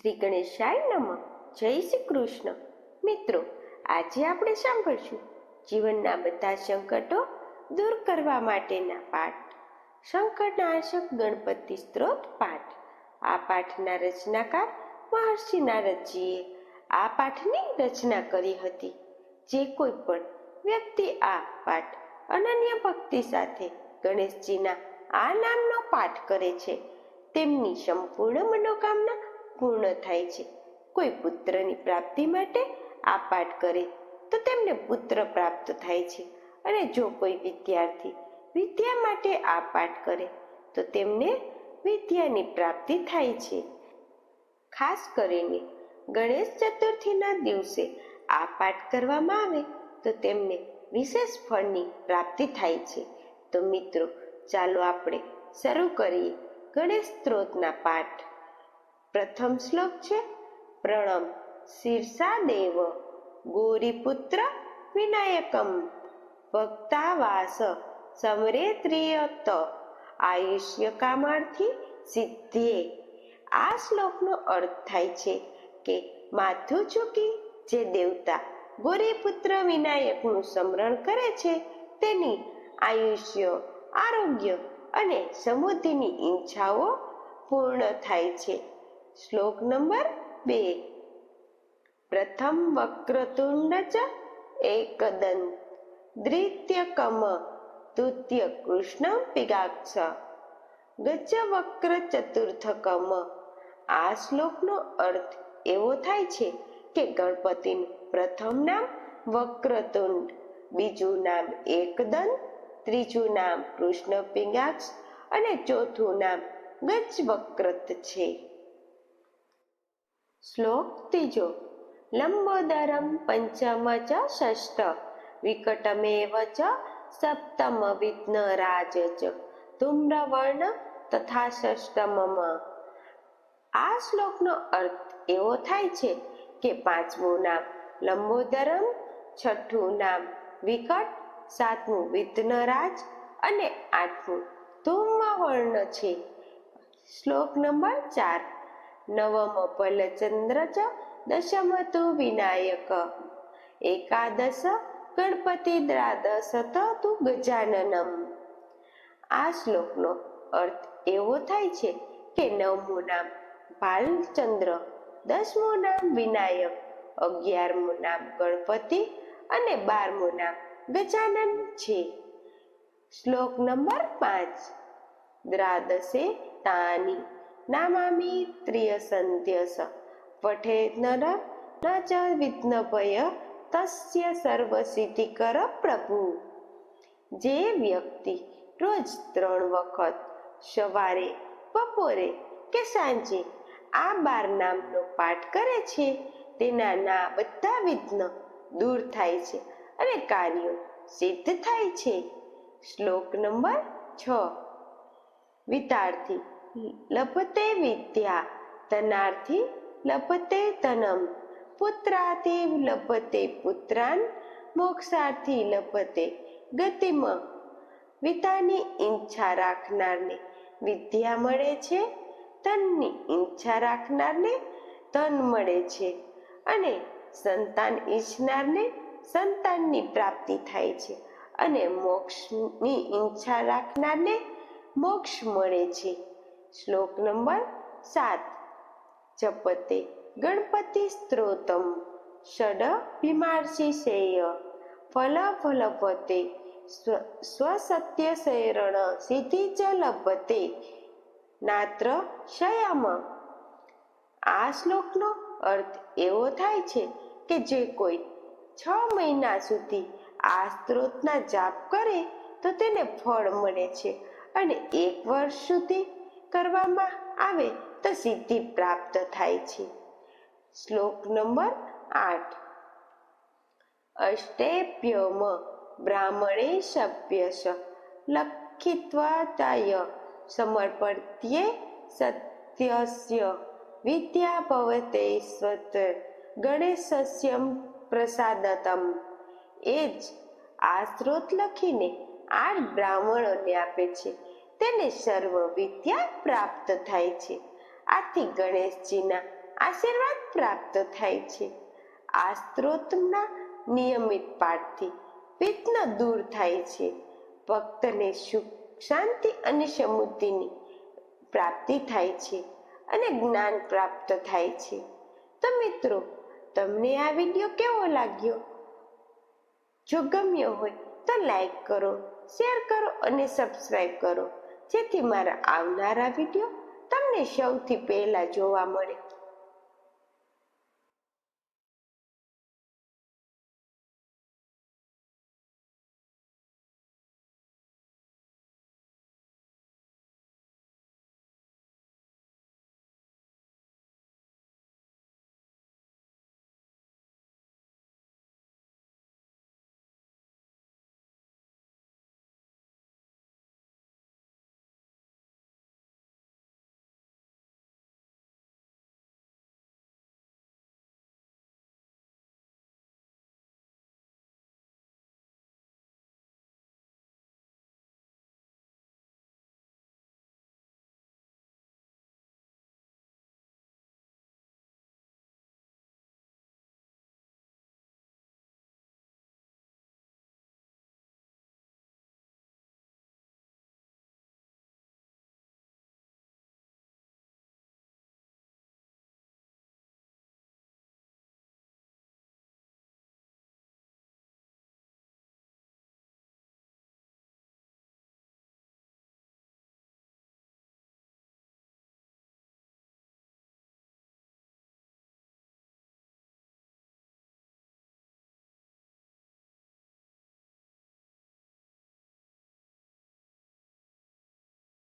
શ્રી ગણેશાય નમઃ. જય શ્રી કૃષ્ણ. મિત્રો, આજે આપણે સાંભળશું જીવનના બધા સંકટો દૂર કરવા માટેના પાઠ. સંકટનાશક ગણપતિ સ્ત્રોત પાઠ. આ પાઠના રચનાકાર મહર્ષિ નારદજીએ આ પાઠની રચના કરી હતી. જે કોઈ પણ વ્યક્તિ આ પાઠ અનન્ય ભક્તિ સાથે ગણેશજીના આ નામનો પાઠ કરે છે. તેમની સંપૂર્ણ મનોકામના પૂર્ણ થાય છે. કોઈ પુત્રની પ્રાપ્તિ માટે આ પાઠ કરે તો તેમને પુત્ર પ્રાપ્ત થાય છે. અને જો કોઈ વિદ્યાર્થી વિદ્યા માટે આ પાઠ કરે તો તેમને વિદ્યાની પ્રાપ્તિ થાય છે. ખાસ કરીને ગણેશ ચતુર્થીના દિવસે આ પાઠ કરવામાં આવે તો તેમને વિશેષ ફળની પ્રાપ્તિ થાય છે. તો મિત્રો, ચાલો આપણે શરૂ કરીએ ગણેશ સ્ત્રોતના પાઠ. પ્રથમ શ્લોક છે, પ્રણમ શીર્ષા દેવ, ગૌરીપુત્ર વિનાયકમ, ભક્તાવાસ સમરેત્રિયત આયુષ્ય કામાર્થી સિદ્ધે આ શ્લોકનો અર્થ થાય છે કે માથું ચૂકી જે દેવતા ગૌરીપુત્ર વિનાયકનું સ્મરણ કરે છે, તેની આયુષ્ય, આરોગ્ય અને સમૃદ્ધિની ઈચ્છાઓ પૂર્ણ થાય છે. શ્લોક નંબર બે. પ્રથમ વક્રતુંડ ચ એકદંત દ્વિતીયકમ તૃતીય કૃષ્ણ પિગાક્ષ ગજ વક્ર ચતુર્થકમ આ શ્લોકનો અર્થ એવો થાય છે કે ગણપતિનું પ્રથમ નામ વક્રતુંડ, બીજું નામ એકદંત ત્રીજું નામ કૃષ્ણ પિંગાક્ષ અને ચોથું નામ ગજવક્રત છે. શ્લોક ત્રીજો. લંબોદરમ પંચમ ચ ષષ્ઠ વિકટમેવ ચ સપ્તમ વિઘ્નરાજ ચ ધૂમ્રવર્ણ તથા ષષ્ટમમ આ શ્લોકનો અર્થ એવો થાય છે કે પાંચમું નામ લંબોદરમ, છઠ્ઠું નામ વિકટ, સાતમું વિઘ્નરાજ અને આઠમું ધૂમ્રવર્ણ છે. શ્લોક નંબર ચાર. નવમ પલચંદ્ર ચ દશમ તો વિનાયક. એકાદશ, ગણપતિ દ્રાદશ તું ગજાનનમ. આ શ્લોકનો અર્થ એવો થાય છે કે નવમું નામ ભાલચંદ્ર, દસમું નામ વિનાયક, અગિયારમું નામ ગણપતિ અને બારમું નામ ગજાનન છે. શ્લોક નંબર પાંચ. દ્રાદશે તાની. નામામી ત્રિયસંત્યસ પઠે નર ન ચ વિઘ્નભય તસ્ય સર્વસિદ્ધિકર પ્રભુ જે વ્યક્તિ રોજ ત્રણ વખત સવારે બપોરે કે સાંજે આ બાર નામનો પાઠ કરે છે, તેના ના બધા વિઘ્ન દૂર થાય છે અને કાર્યો સિદ્ધ થાય છે. શ્લોક નંબર છ. વિતાર્થી લભતે વિદ્યા ધનાર્થી લભતે ધનમ પુત્રાથી લભતે પુત્રાન, મોક્ષાર્થી લભતે ગતિમ. વિતાની ઈચ્છા રાખનારને વિદ્યા મળે છે, ધનની ઈચ્છા રાખનારને ધન મળે છે અને સંતાન ઈચ્છનારને સંતાનની પ્રાપ્તિ થાય છે અને મોક્ષની ઈચ્છા રાખનારને મોક્ષ મળે છે. શ્લોક નંબર સાત. જપતે ગણપતિ સ્ત્રોતમ ષડ વિમાર્ષિષેય ફલ ફલભતે સ્વસત્ય શૈરણ સિદ્ધિ ચ લભતે નાત્ર શયમ. આ શ્લોકનો અર્થ એવો થાય છે કે જે કોઈ છ મહિના સુધી આ સ્ત્રોતના જાપ કરે તો તેને ફળ મળે છે અને એક વર્ષ સુધી કરવામાં આવે તો સિદ્ધિ પ્રાપ્ત થાય છે. શ્લોક નંબર આઠ. અષ્ટેપ્યમ બ્રાહ્મણે સભ્યસ લખિત્વાતાય સમર્પત્યે સત્યસ્ય વિદ્યા ભવતે સ્વત ગણેશસ્યમ પ્રસાદતમ. એ જ આ સ્ત્રોત લખીને આઠ બ્રાહ્મણોને આપે છે. તેને સર્વ વિદ્યા પ્રાપ્ત થાય છે. આથી ગણેશજીના આશીર્વાદ પ્રાપ્ત થાય છે. આ સ્ત્રોતના નિયમિત પાઠથી વિઘ્ન દૂર થાય છે. ભક્તને સુખ, શાંતિ અને સમૃદ્ધિની પ્રાપ્તિ થાય છે અને જ્ઞાન પ્રાપ્ત થાય છે. તો મિત્રો, તમને આ વીડિયો કેવો લાગ્યો? જો ગમ્યો હોય તો લાઈક કરો, શેર કરો અને સબસ્ક્રાઈબ કરો. જેથી મારા આવનારા વીડિયો તમને સૌથી પહેલા જોવા મળે.